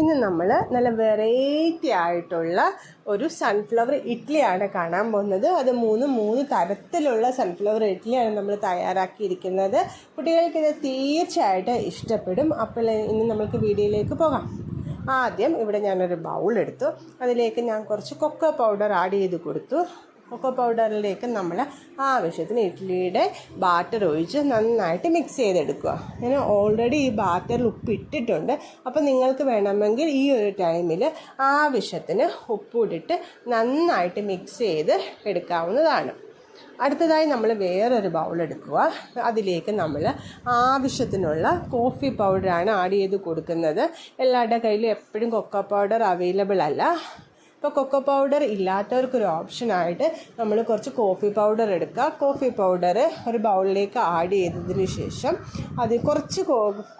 ഇന്ന് നമ്മൾ നല്ല വെറൈറ്റി ആയിട്ടുള്ള ഒരു സൺഫ്ലവർ ഇഡ്ഡലിയാണ് കാണാൻ പോകുന്നത്. അത് മൂന്ന് മൂന്ന് തരത്തിലുള്ള സൺഫ്ലവർ ഇഡ്ഡലിയാണ് നമ്മൾ തയ്യാറാക്കിയിരിക്കുന്നത്. കുട്ടികൾക്ക് ഇത് തീർച്ചയായിട്ടും ഇഷ്ടപ്പെടും. അപ്പോൾ ഇനി നമുക്ക് വീഡിയോയിലേക്ക് പോകാം. ആദ്യം ഇവിടെ ഞാനൊരു ബൗൾ എടുത്തു. അതിലേക്ക് ഞാൻ കുറച്ച് കൊക്കോ പൗഡർ ആഡ് ചെയ്ത് കൊടുത്തു. കൊക്കോ പൗഡറിലേക്ക് നമ്മൾ ആവശ്യത്തിന് ഇഡ്ഡലിയുടെ ബാറ്റർ ഒഴിച്ച് നന്നായിട്ട് മിക്സ് ചെയ്തെടുക്കുക. ഞാൻ ഓൾറെഡി ഈ ബാറ്ററിൽ ഉപ്പ് ഇട്ടിട്ടുണ്ട്. അപ്പോൾ നിങ്ങൾക്ക് വേണമെങ്കിൽ ഈ ഒരു ടൈമിൽ ആവശ്യത്തിന് ഉപ്പിട്ടിട്ട് നന്നായിട്ട് മിക്സ് ചെയ്ത് എടുക്കാവുന്നതാണ്. അടുത്തതായി നമ്മൾ വേറൊരു ബൗൾ എടുക്കുക. അതിലേക്ക് നമ്മൾ ആവശ്യത്തിനുള്ള കോഫി പൗഡറാണ് ആഡ് ചെയ്ത് കൊടുക്കുന്നത്. എല്ലാവരുടെ കയ്യിലും എപ്പോഴും കൊക്കോ പൗഡർ അവൈലബിൾ അല്ല. ഇപ്പോൾ കൊക്കോ പൗഡർ ഇല്ലാത്തവർക്കൊരു ഓപ്ഷനായിട്ട് നമ്മൾ കുറച്ച് കോഫി പൗഡർ എടുക്കുക. കോഫി പൗഡർ ഒരു ബൗളിലേക്ക് ആഡ് ചെയ്തതിന് ശേഷം അത് കുറച്ച്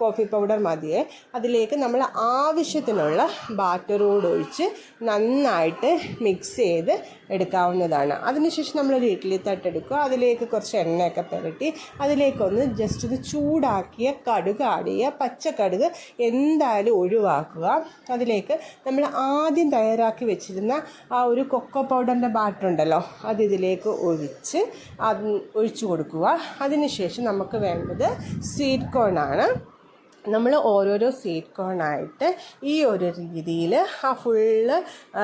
കോഫി പൗഡർ മതിയേ. അതിലേക്ക് നമ്മൾ ആവശ്യത്തിനുള്ള ബാറ്ററോട് ഒഴിച്ച് നന്നായിട്ട് മിക്സ് ചെയ്ത് എടുക്കാവുന്നതാണ്. അതിനുശേഷം നമ്മളൊരു ഇഡ്ഡലി തട്ടെടുക്കുക അതിലേക്ക് കുറച്ച് എണ്ണയൊക്കെ പുരട്ടി അതിലേക്കൊന്ന് ജസ്റ്റ് ഇത് ചൂടാക്കിയ കടുക് ആഡ് ചെയ്യുക. പച്ചക്കടുക് എന്തായാലും ഒഴിവാക്കുക. അതിലേക്ക് നമ്മൾ ആദ്യം തയ്യാറാക്കി വെച്ചിരുന്ന ആ ഒരു കൊക്കോ പൗഡറിന്റെ ബാറ്ററുണ്ടല്ലോ അത് ഇതിലേക്ക് ഒഴിച്ച് അത് ഒഴിച്ചു കൊടുക്കുക. അതിനുശേഷം നമുക്ക് വേണ്ടത് സ്വീറ്റ് കോൺ ആണ്. നമ്മൾ ഓരോരോ സ്വീറ്റ് കോണായിട്ട് ഈ ഒരു രീതിയിൽ ആ ഫുള്ള്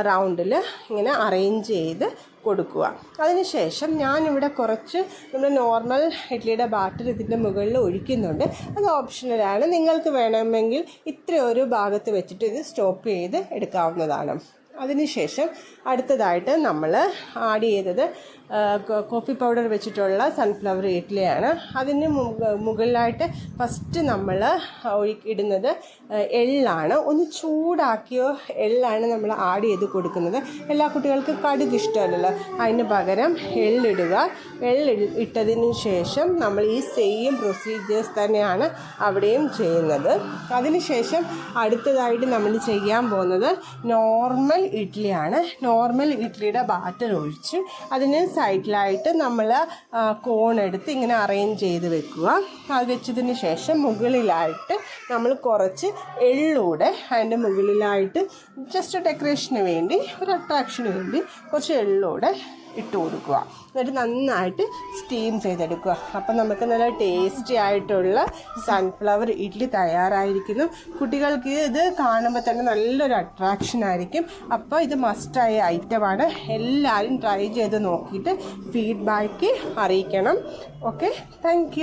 റൗണ്ടിൽ ഇങ്ങനെ അറേഞ്ച് ചെയ്ത് കൊടുക്കുക. അതിനുശേഷം ഞാനിവിടെ കുറച്ച് നമ്മൾ നോർമൽ ഇഡ്ഡലിയുടെ ബാറ്റർ ഇതിന്റെ മുകളിൽ ഒഴിക്കുന്നുണ്ട്. അത് ഓപ്ഷണലാണ് നിങ്ങൾക്ക് വേണമെങ്കിൽ ഇത്രയൊരു ഭാഗത്ത് വെച്ചിട്ട് ഇത് സ്റ്റോപ്പ് ചെയ്ത് എടുക്കാവുന്നതാണ്. അതിനുശേഷം അടുത്തതായിട്ട് നമ്മൾ ആഡ് ചെയ്തത് കോഫി പൗഡർ വെച്ചിട്ടുള്ള സൺഫ്ലവർ ഇഡ്ഡലിയാണ് അതിന് മുകളിലായിട്ട് ഫസ്റ്റ് നമ്മൾ ഇടുന്നത് എള്ളാണ്. ഒന്ന് ചൂടാക്കിയോ എള്ളാണ് നമ്മൾ ആഡ് ചെയ്ത് കൊടുക്കുന്നത്. എല്ലാ കുട്ടികൾക്കും കടുക് ഇഷ്ടമല്ലല്ലോ. അതിന് പകരം എള്ളിടുക. എള്ളി ഇട്ടതിന് ശേഷം നമ്മൾ ഈ സെയിം പ്രൊസീജിയേഴ്സ് തന്നെയാണ് അവിടെയും ചെയ്യുന്നത്. അതിനുശേഷം അടുത്തതായിട്ട് നമ്മൾ ചെയ്യാൻ പോകുന്നത് നോർമൽ ഇഡ്ഡലിയാണ് നോർമൽ ഇഡ്ഡലിയുടെ ബാറ്റർ ഒഴിച്ച് അതിന് സൈഡിലായിട്ട് നമ്മൾ കോൺ എടുത്ത് ഇങ്ങനെ അറേഞ്ച് ചെയ്ത് വെക്കുക. അത് വെച്ചതിന് ശേഷം മുകളിലായിട്ട് നമ്മൾ കുറച്ച് എള്ളൂടെ അതിന്റെ മുകളിലായിട്ട് ജസ്റ്റ് ഡെക്കറേഷന് വേണ്ടി ഒരു അട്രാക്ഷന് വേണ്ടി കുറച്ച് എള്ളൂടെ ഇട്ട് കൊടുക്കുക. എന്നിട്ട് നന്നായിട്ട് സ്റ്റീം ചെയ്തെടുക്കുക. അപ്പം നമുക്ക് നല്ല ടേസ്റ്റി ആയിട്ടുള്ള സൺഫ്ലവർ ഇഡ്ഡലി തയ്യാറായിരിക്കുന്നു. കുട്ടികൾക്ക് ഇത് കാണുമ്പോൾ തന്നെ നല്ലൊരു അട്രാക്ഷൻ ആയിരിക്കും. അപ്പോൾ ഇത് മസ്റ്റായ ഐറ്റമാണ് എല്ലാവരും ട്രൈ ചെയ്ത് നോക്കിയിട്ട് ഫീഡ്ബാക്ക് അറിയിക്കണം. Okay thank